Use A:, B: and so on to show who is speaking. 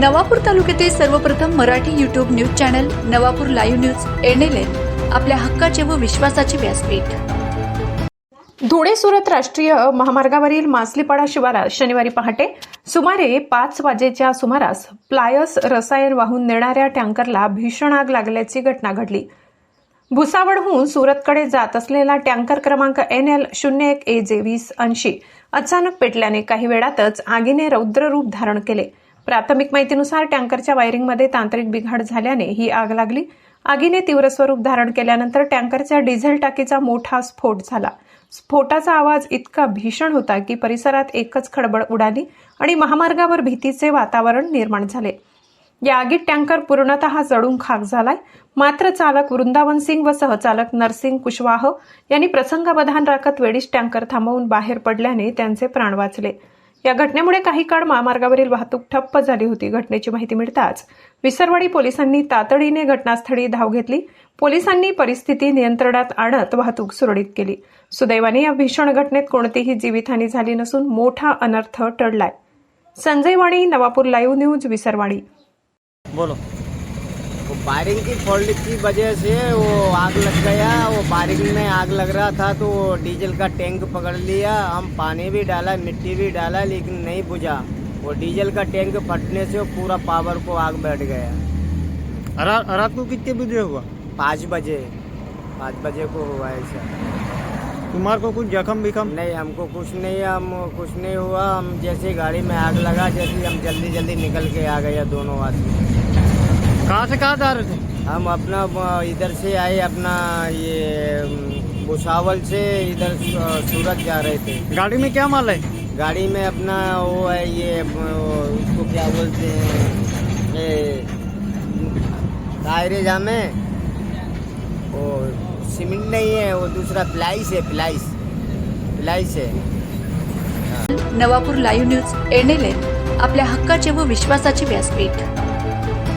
A: नवापूर तालुक्यातील सर्वप्रथम Marathi YouTube news channel Navapur live news N L N आपल्या हक्काचे व विश्वासाचे व्यासपीठ.
B: धुळे सुरत राष्ट्रीय महामार्गावरील मासलीपाडा शिवारात शनिवारी पहाटे सुमारे पाच वाजेच्या सुमारास प्लायस रसायन वाहून नेणाऱ्या टँकरला भीषण आग लागल्याची घटना घडली. भुसावळहून सुरतकडे जात असलेला टँकर क्रमांक एन एल शून्य एक ए जे वीस ऐंशी अचानक पेटल्याने काही वेळातच आगीने रौद्र रूप धारण केले. प्राथमिक माहितीनुसार टँकरच्या वायरिंगमध्ये तांत्रिक बिघाड झाल्याने ही आग लागली. आगीने तीव्र स्वरूप धारण केल्यानंतर टँकरच्या डिझेल टाकीचा मोठा स्फोट झाला. स्फोटाचा आवाज इतका भीषण होता की परिसरात एकच खडबड उडाली आणि महामार्गावर भीतीचे वातावरण निर्माण झाले. या आगीत टँकर पूर्णतः जळून खाक झालाय. मात्र चालक वृंदावन सिंग व सहचालक नरसिंग कुशवाह यांनी प्रसंगावधान राखत वेळीच टँकर थांबवून बाहेर पडल्याने त्यांचे प्राण वाचले. या घटनेमुळे काही काळ महामार्गावरील वाहतूक ठप्प झाली होती. घटनेची माहिती मिळताच विसरवाडी पोलिसांनी तातडीने घटनास्थळी धाव घेतली. पोलिसांनी परिस्थिती नियंत्रणात आणत वाहतूक सुरळीत केली. सुदैवाने या भीषण घटनेत कोणतीही जीवितहानी झाली नसून मोठा अनर्थ टळलाय. Sanjay Wani Navapur live news Visarwadi.
C: बोलो.
D: वो वायरिंग की फॉल्ट की वजह से वो आग लग गया। वो वायरिंग में आग लग रहा था तो वो डीजल का टैंक पकड़ लिया। हम पानी भी डाला मिट्टी भी डाला लेकिन नहीं बुझा। वो डीजल का टैंक फटने से वो पूरा पावर को आग बैठ गया।
C: रा, रात को कितने बजे हुआ?
D: पाँच बजे। पाँच बजे को हुआ ऐसा।
C: तुम्हारे को कुछ जख्म विखम?
D: नहीं हमको कुछ नहीं हम कुछ नहीं हुआ। हम जैसे गाड़ी में आग लगा जैसे हम जल्दी जल्दी निकल के आ गए दोनों आदमी।
C: कहाँ से कहाँ जा रहे थे?
D: हम अपना इधर से आए अपना ये भुसावल से इधर सूरत जा रहे थे।
C: गाड़ी में क्या माल है?
D: गाड़ी में अपना वो है ये उसको क्या बोलते हैं ये टायरे जामे। वो सीमेंट नहीं है वो दूसरा प्लाइस है प्लाइस। प्लाइस है।
A: नवापूर लाईव्ह न्यूज एनएलएन आपल्या हक्काचे व विश्वासाचे व्यासपीठ.